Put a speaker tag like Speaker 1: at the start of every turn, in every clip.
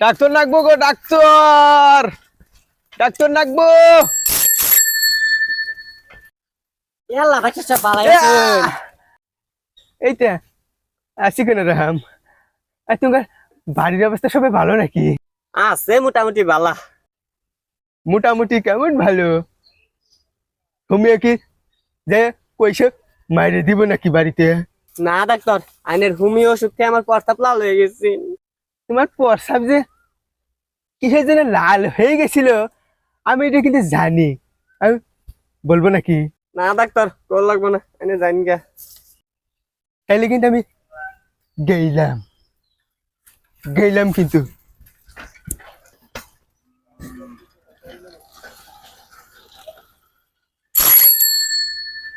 Speaker 1: Doctor নাকবো গো doctor. Doctor নাকবো।
Speaker 2: ইয়াল্লা ভালো
Speaker 1: এ,
Speaker 2: আছেন
Speaker 1: এইটা আছি কেন রাম আর তোমার বাড়ির অবস্থা সবাই ভালো নাকি?
Speaker 2: আছে মোটামুটি ভালো
Speaker 1: মোটামুটি কেমন ভালো? তুমিও কি যে কইসে মাইরে দিব নাকি বাড়িতে?
Speaker 2: না ডাক্তার। আইনের হুমি ওষুধ খেয়ে আমার প্রস্তাব লাল হয়ে গেছে।
Speaker 1: তোমার প্রসাব যে কিসের জন্য লাল হয়ে গেছিল আমি এটা কিন্তু জানি। আমি বলব নাকি?
Speaker 2: না ডাক্তার কল লাগবে না আইনে জানি গা
Speaker 1: তাইলে কিন্তু আমি গেইলাম। গেইলাম কিন্তু।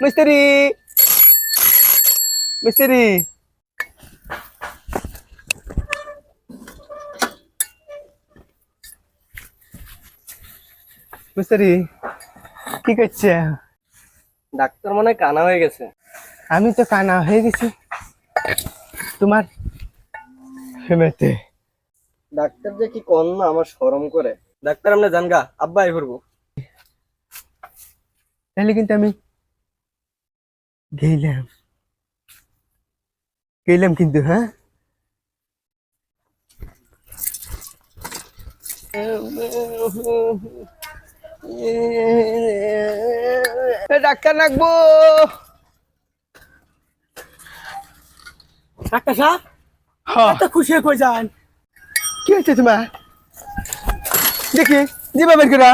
Speaker 1: মিস্ত্রি! মিস্ত্রি! মিস্ত্রি কি করছে
Speaker 2: ডাক্তার মনে কানা হয়ে গেছে
Speaker 1: আমি তো কানা হয়ে গেছি তোমার হেমেতে
Speaker 2: ডাক্তার যে কি কন না আমার শরম করে ডাক্তার আমরা জানগা আব্বা আই করব
Speaker 1: তাহলে কিন্তু আমি গেলাম গেলাম কিন্তু হ্যাঁ এ, ডাক্তার নাকবো।
Speaker 2: ডাক্তার সাহেব এত খুশি হয়ে যান?
Speaker 1: কি হয়েছে তোমার? দেখি জিবা বের করা।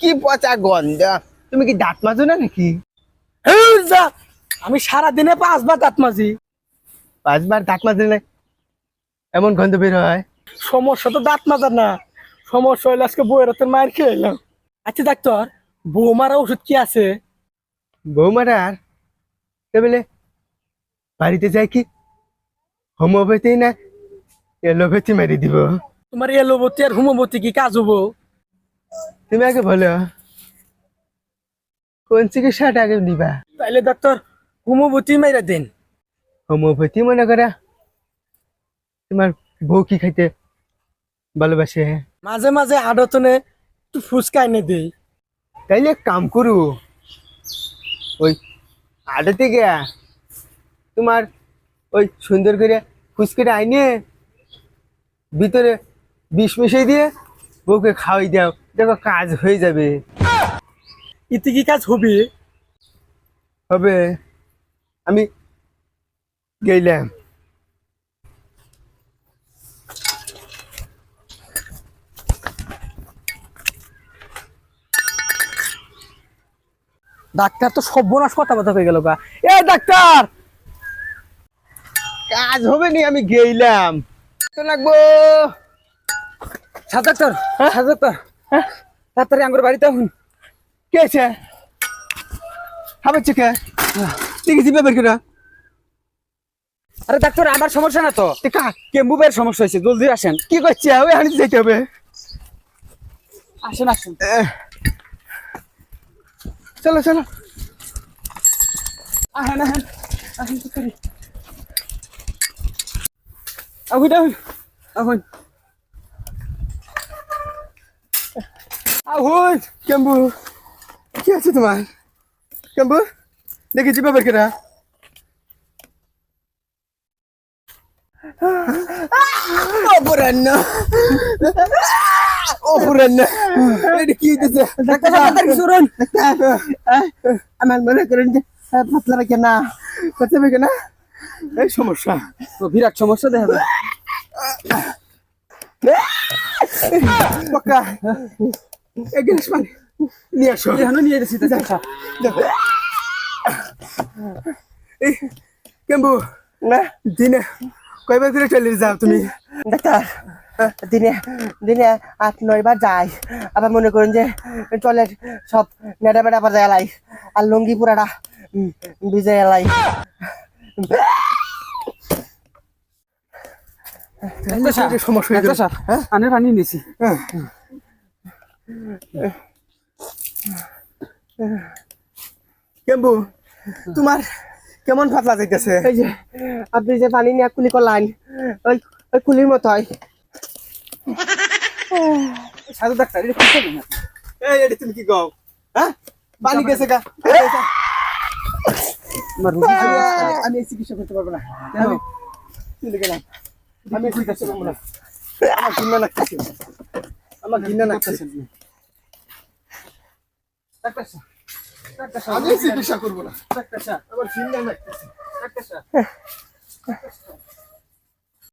Speaker 1: কি পচা গন্ধ। তুমি কি দাঁত মাজো না নাকি?
Speaker 2: আমি সারা দিনে পাঁচবার দাঁত মাজি।
Speaker 1: পাঁচবার দাঁত মাজলে না এমন গন্ধ বের হয়?
Speaker 2: সমস্যা তো দাঁত মাজার না। সমস্যা হইলে আজকে বউয়ের হাতের মায়ের খেয়ে এলাম। আচ্ছা ডাক্তার বৌমারা ওষুধ কি আছে?
Speaker 1: বৌমারার বলে বাড়িতে যাই কি? হোমিওপ্যাথি না এলোপ্যাথি মারি দিব?
Speaker 2: তোমার এলোবতী আর হোমিওপতি কি কাজ হব?
Speaker 1: তুমি আগে বলো কোন চিকিৎসাটা আগে নিবা?
Speaker 2: তাইলে ডাক্তার হোমিওপতি মেরে দেন।
Speaker 1: হোমিওপ্যাথি মনে করা তোমার বউ কি খাইতে ভালোবাসে।
Speaker 2: মাঝে মাঝে আডতনে একটু ফুচকা এনে দেই।
Speaker 1: তাইলে কাম করু ওই আড়াতে গিয়া তোমার ওই সুন্দর করে ফুচকেটা আইনে ভিতরে বিষ মিশিয়ে দিয়ে বউকে খাওয়াই দাও দেখো কাজ হয়ে যাবে।
Speaker 2: ইতি কি কাজ হবে?
Speaker 1: হবে। আমি গেলাম।
Speaker 2: ডাক্তার তো সর্বনাশ কথা কথা হয়ে গেল গা। এ ডাক্তার!
Speaker 1: কাজ হবে নি আমি গেইলাম। তো লাগবো।
Speaker 2: সাত ডাক্তার সাত ডাক্তার। তাড়াতাড়ি আমার বাড়িতে আহুন।
Speaker 1: কে আছে খাবার চেকে দেখি জিবে বের করে
Speaker 2: আরে ডাক্তার আমার সমস্যা না তো।
Speaker 1: কা
Speaker 2: কেম্বুবের সমস্যা হয়েছে জলদি আসেন।
Speaker 1: কি করছে ওই হানিতে যেতে হবে।
Speaker 2: আসেন আসেন।
Speaker 1: এহ। চলো চলো
Speaker 2: আহেন আহেন আহেন তাড়াতাড়ি আহুন আহুন আহুন
Speaker 1: আহুন কেম্বু কি আছে তোমার কেম্বু দেখি জিবে বের করে অপরাহ্ন অপরাহ্ন এটা কি হইতেছে আমার মনে করেন যে পাতলা রাখে না এই সমস্যা
Speaker 2: তো বিরাট সমস্যা দেখা যায়
Speaker 1: পক্কা এক গ্লাস পানি নিয়ে আসো
Speaker 2: নিয়ে গেছি
Speaker 1: দেখো এই কেম্বু
Speaker 2: না
Speaker 1: দিনে কয়বার করে চলে যাও তুমি
Speaker 2: ডাক্তার দিনে দিনে আট নয় বার যাই আবার মনে করেন যে টয়লেট সব নেড়া বেড়া বাজায় এলাই। আর লুঙ্গি পুরাটা ভিজে এলাই।
Speaker 1: সমস্যা হয়ে। হ্যাঁ?
Speaker 2: আনে পানি নিছি।
Speaker 1: কেম্বু তোমার কেমন ফাতলা যাইতেছে?
Speaker 3: এই যে আপনি যে পানি নিয়ে কুলি করলেন ওই ওই কুলির মতো হয়
Speaker 4: সাধু ডাক্তার এটা কি আপনি?
Speaker 1: এই এটি তুমি কি কও? হ্যাঁ? পানি গেছে গা
Speaker 4: আমার রোগী আছে, আমি এই চিকিৎসা করতে পারব না।
Speaker 1: আমি চলে গেলাম আমি কইতাছি না। আমার ঘৃণা লাগতেছে। আমার ঘৃণা লাগতেছে।
Speaker 4: ডাক্তার ডাক্তার
Speaker 1: আমি চিকিৎসা করব না।
Speaker 4: ডাক্তার
Speaker 1: আমার ঘৃণা লাগতেছে।
Speaker 4: ডাক্তার।